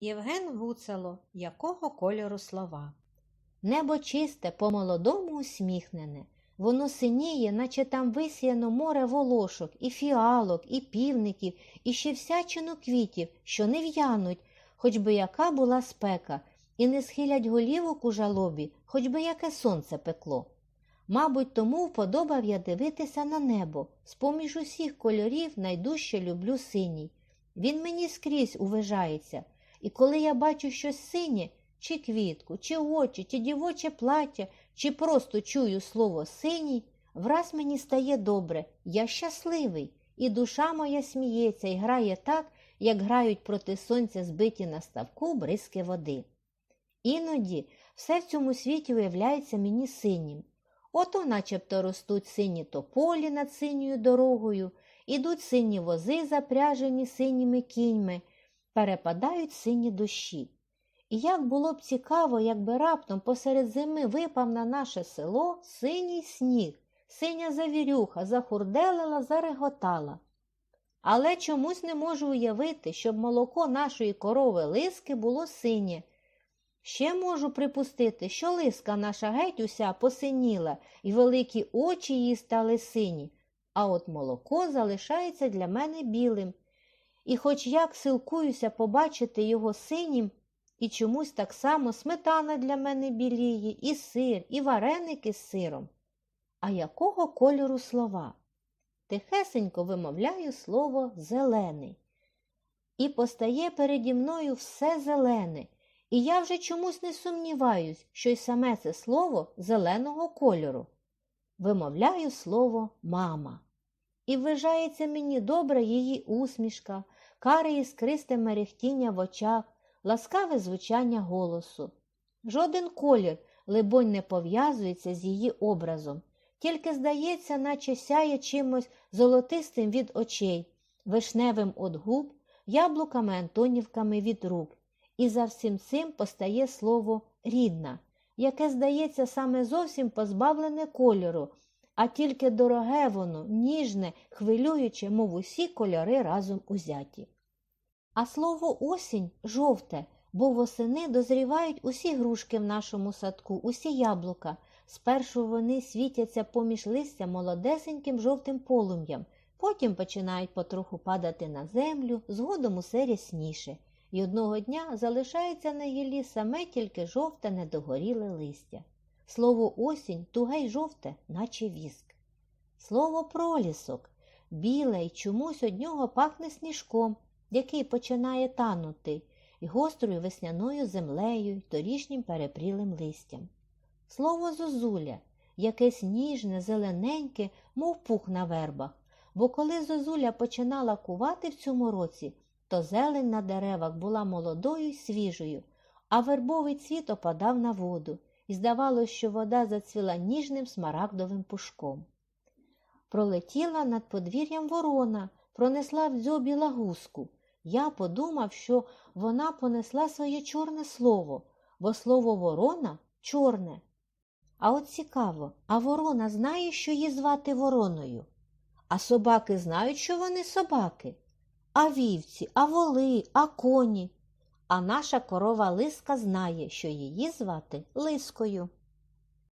Євген Гуцало, якого кольору слова? Небо чисте, по-молодому усміхнене. Воно синіє, наче там висіяно море волошок, і фіалок, і півників, і ще всячину квітів, що не в'януть, хоч би яка була спека, і не схилять голівок у жалобі, хоч би яке сонце пекло. Мабуть, тому вподобав я дивитися на небо. З-поміж усіх кольорів найдужче люблю синій. Він мені скрізь увижається, і коли я бачу щось синє, чи квітку, чи очі, чи дівоче плаття, чи просто чую слово синій, враз мені стає добре, я щасливий, і душа моя сміється і грає так, як грають проти сонця збиті на ставку бризки води. Іноді все в цьому світі виявляється мені синім. Ото начебто ростуть сині тополі над синьою дорогою, ідуть сині вози, запряжені синіми кіньми, перепадають сині дощі. І як було б цікаво, якби раптом посеред зими випав на наше село синій сніг, синя завірюха, захурделила, зареготала. Але чомусь не можу уявити, щоб молоко нашої корови лиски було синє. Ще можу припустити, що лиска наша геть уся посиніла, і великі очі її стали сині, а от молоко залишається для мене білим. І хоч як силкуюся побачити його синім, і чомусь так само сметана для мене біліє, і сир, і вареники з сиром. А якого кольору слова? Тихесенько вимовляю слово зелений. І постає переді мною все зелене, і я вже чомусь не сумніваюсь, що й саме це слово зеленого кольору. Вимовляю слово мама. І ввижається мені добра її усмішка, каре іскристе мерехтіння в очах, ласкаве звучання голосу. Жоден колір, либонь, не пов'язується з її образом, тільки здається, наче сяє чимось золотистим від очей, вишневим від губ, яблуками антонівками від рук. І за всім цим постає слово рідна, яке, здається, саме зовсім позбавлене кольору, а тільки дороге воно, ніжне, хвилююче, мов усі кольори разом узяті. А слово осінь жовте, бо восени дозрівають усі грушки в нашому садку, усі яблука. Спершу вони світяться поміж листя молодесеньким жовтим полум'ям, потім починають потроху падати на землю, згодом усе рясніше, і одного дня залишається на гіллі саме тільки жовте недогоріле листя. Слово осінь туге й жовте, наче віск. Слово пролісок біле й чомусь од нього пахне сніжком, який починає танути, і гострою весняною землею й торішнім перепрілим листям. Слово зозуля, якесь ніжне, зелененьке, мов пух на вербах, бо коли зозуля починала кувати в цьому році, то зелень на деревах була молодою й свіжою, а вербовий цвіт опадав на воду, і здавалося, що вода зацвіла ніжним смарагдовим пушком. Пролетіла над подвір'ям ворона, пронесла в дзьобі лагузку. Я подумав, що вона понесла своє чорне слово, бо слово ворона чорне. А от цікаво, а ворона знає, що її звати вороною. А собаки знають, що вони собаки. А вівці, а воли, а коні. А наша корова лиска знає, що її звати лискою.